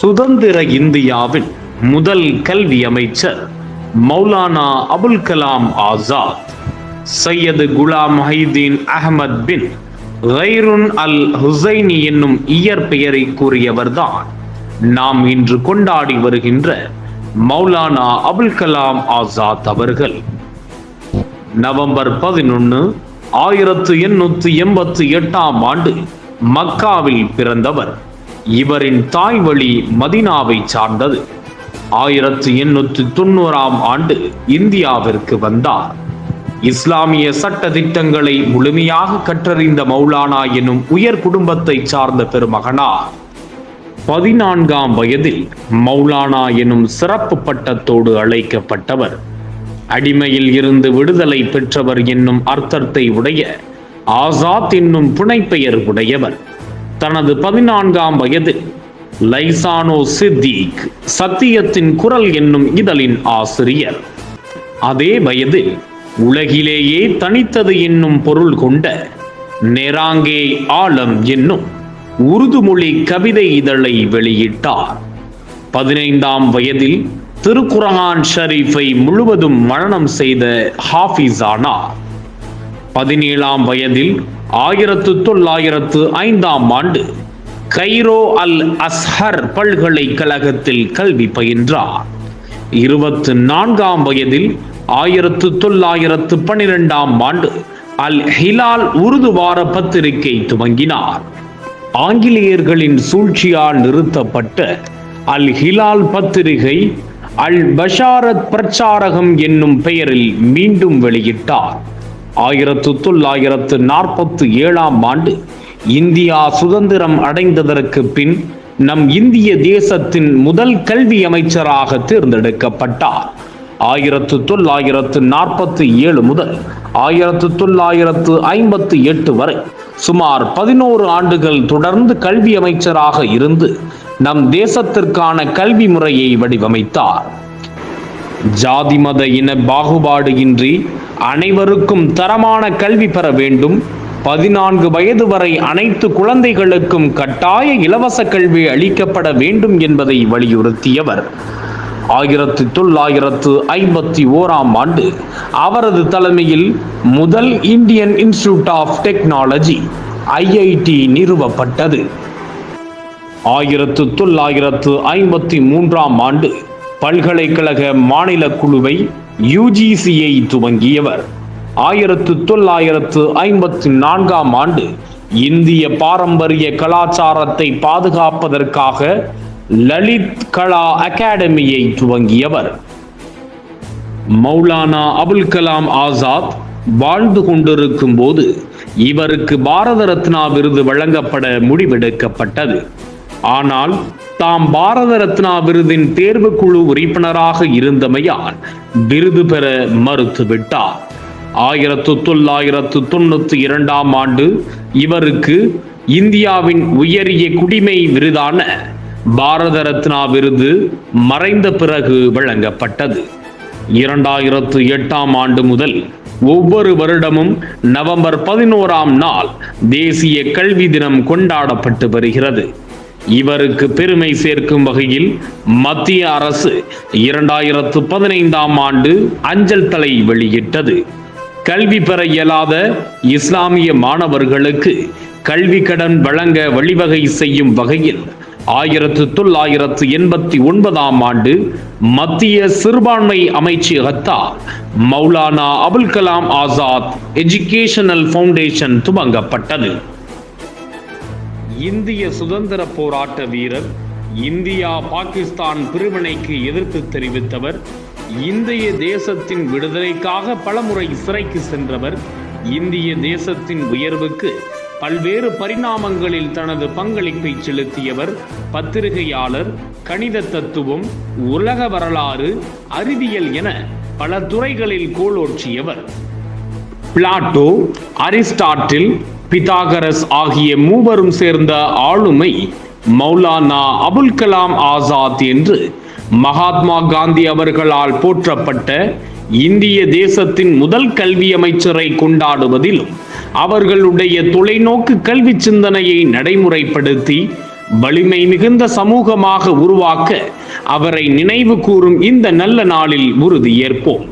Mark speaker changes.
Speaker 1: சுதந்திர இந்தியாவின் முதல் கல்வி அமைச்சர் மௌலானா அபுல் கலாம் ஆசாத் சையது குலாம் ஹைதீன் அஹமத் பின் கைருன் அல் ஹுசைனி என்னும் இயற்பெயரை கூறியவர்தான் நாம் இன்று கொண்டாடி வருகின்ற மௌலானா அபுல் கலாம் ஆசாத் அவர்கள். நவம்பர் பதினொன்று ஆயிரத்து எண்ணூத்தி எண்பத்தி எட்டாம் ஆண்டு மக்காவில் பிறந்தவர். இவரின் தாய் வழி மதினாவை சார்ந்தது. ஆயிரத்து எண்ணூற்றி தொண்ணூறாம் ஆண்டு இந்தியாவிற்கு வந்தார். இஸ்லாமிய சட்ட திட்டங்களை முழுமையாக கற்றறிந்த மௌலானா எனும் உயர் குடும்பத்தை சார்ந்த பெருமகனார். பதினான்காம் வயதில் மௌலானா எனும் சிறப்பு பட்டத்தோடு அழைக்கப்பட்டவர். அடிமையில் இருந்து விடுதலை பெற்றவர் என்னும் அர்த்தத்தை உடைய ஆசாத் என்னும் புனைப்பெயர் உடையவர். தனது பதினான்காம் வயது. லைசானோ சித்திக் சத்தியத்தின் குரல் என்னும் இதழின் ஆசிரியர். அதே வயது உலகிலேயே தனித்தது என்னும் பொருள் கொண்ட நெராங்கே ஆலம் என்னும் உருதுமொழி கவிதை இதழை வெளியிட்டார். பதினைந்தாம் வயதில் திருக்குரான் ஷரீஃபை முழுவதும் மரணம் செய்த ஹாஃபிஸ் ஆனார் பதினேழாம் வயதில் ஆயிரத்து தொள்ளாயிரத்து ஐந்தாம் ஆண்டு கைரோ அல் அஸ்ஹர் பல்கலைக்கழகத்தில் கல்வி பயின்றார். இருபத்து நான்காம் வயதில் ஆயிரத்து தொள்ளாயிரத்து பன்னிரெண்டாம் ஆண்டு அல் ஹிலால் உருது வார பத்திரிகை துவங்கினார். ஆங்கிலேயர்களின் சூழ்ச்சியால் நிறுத்தப்பட்ட அல் ஹிலால் பத்திரிகை அல் பஷாரத் பிரச்சாரகம் என்னும் பெயரில் மீண்டும் வெளியிட்டார். ஆயிரத்து தொள்ளாயிரத்து நாற்பத்து ஏழாம் ஆண்டு இந்தியா சுதந்திரம் அடைந்ததற்கு பின் நம் இந்திய தேசத்தின் முதல் கல்வி அமைச்சராக தேர்ந்தெடுக்கப்பட்டார். ஆயிரத்து தொள்ளாயிரத்து நாற்பத்தி ஏழு முதல் ஆயிரத்து தொள்ளாயிரத்து ஐம்பத்து எட்டு வரை சுமார் பதினோரு ஆண்டுகள் தொடர்ந்து கல்வி அமைச்சராக இருந்து நம் தேசத்திற்கான கல்வி முறையை வடிவமைத்தார். ஜாதி மத இன பாகுபாடு இன்றி அனைவருக்கும் தரமான கல்வி பெற வேண்டும். பதினான்கு வயது வரை அனைத்து குழந்தைகளுக்கும் கட்டாய இலவச கல்வி அளிக்கப்பட வேண்டும் என்பதை வலியுறுத்தியவர். ஆயிரத்தி தொள்ளாயிரத்து ஐம்பத்தி ஓராம் ஆண்டு அவரது தலைமையில் முதல் Indian Institute of Technology IIT நிறுவப்பட்டது. ஆயிரத்து தொள்ளாயிரத்து ஐம்பத்தி மூன்றாம் ஆண்டு பல்கலைக்கழக மாநில குழுவை யுஜிசியை துவங்கியவர். ஆயிரத்து தொள்ளாயிரத்து ஐம்பத்தி நான்காம் ஆண்டு இந்திய பாரம்பரிய கலாச்சாரத்தை பாதுகாப்பதற்காக லலித் கலா அகாடமியை துவங்கியவர். மௌலானா அபுல் கலாம் ஆசாத் வாழ்ந்து கொண்டிருக்கும் போது இவருக்கு பாரத ரத்னா விருது வழங்கப்பட முடிவெடுக்கப்பட்டது. ஆனால் தாம் பாரத ரத்னா விருதின் தேர்வுக்குழு உறுப்பினராக இருந்தமையால் விருது பெற மறுத்துவிட்டார். ஆயிரத்து தொள்ளாயிரத்து தொண்ணூத்தி இரண்டாம் ஆண்டு இவருக்கு இந்தியாவின் உயரிய குடிமை விருதான பாரத ரத்னா விருது மறைந்த பிறகு வழங்கப்பட்டது. இரண்டாயிரத்து எட்டாம் ஆண்டு முதல் ஒவ்வொரு வருடமும் நவம்பர் பதினோராம் நாள் தேசிய கல்வி தினம் கொண்டாடப்பட்டு வருகிறது. இவருக்கு பெருமை சேர்க்கும் வகையில் மத்திய அரசு இரண்டாயிரத்து பதினைந்தாம் ஆண்டு அஞ்சல் தலை வெளியிட்டது. கல்வி பெற இயலாத இஸ்லாமிய மாணவர்களுக்கு கல்வி கடன் வழங்க வழிவகை செய்யும் வகையில் ஆயிரத்து தொள்ளாயிரத்து எண்பத்தி ஒன்பதாம் ஆண்டு மத்திய சிறுபான்மை அமைச்சகத்தால் மௌலானா அபுல் கலாம் ஆசாத் எஜுகேஷனல் ஃபவுண்டேஷன் துவங்கப்பட்டது. இந்திய சுதந்திர போராட்ட வீரர் இந்தியா பாகிஸ்தான் பிரிவினைக்கு எதிர்ப்பு தெரிவித்தவர் இந்திய தேசத்தின் விடுதலைக்காக பலமுறை சிறைக்கு சென்றவர் இந்திய தேசத்தின் உயர்வுக்கு பல்வேறு பரிணாமங்களில் தனது பங்களிப்பை செலுத்தியவர் பத்திரிகையாளர் கணித தத்துவம் உலக வரலாறு அறிவியல் என பல துறைகளில் கோலோற்றியவர். பிளாட்டோ அரிஸ்டாட்டில் பிதாகரஸ் ஆகிய மூவரும் சேர்ந்த ஆளுமை மௌலானா அபுல் கலாம் ஆசாத் என்று மகாத்மா காந்தி அவர்களால் போற்றப்பட்ட இந்திய தேசத்தின் முதல் கல்வி அமைச்சரை கொண்டாடுவதிலும் அவர்களுடைய தொலைநோக்கு கல்வி சிந்தனையை நடைமுறைப்படுத்தி வலிமை மிகுந்த சமூகமாக உருவாக்க அவரை நினைவு கூறும் இந்த நல்ல நாளில் உறுதியேற்போம்.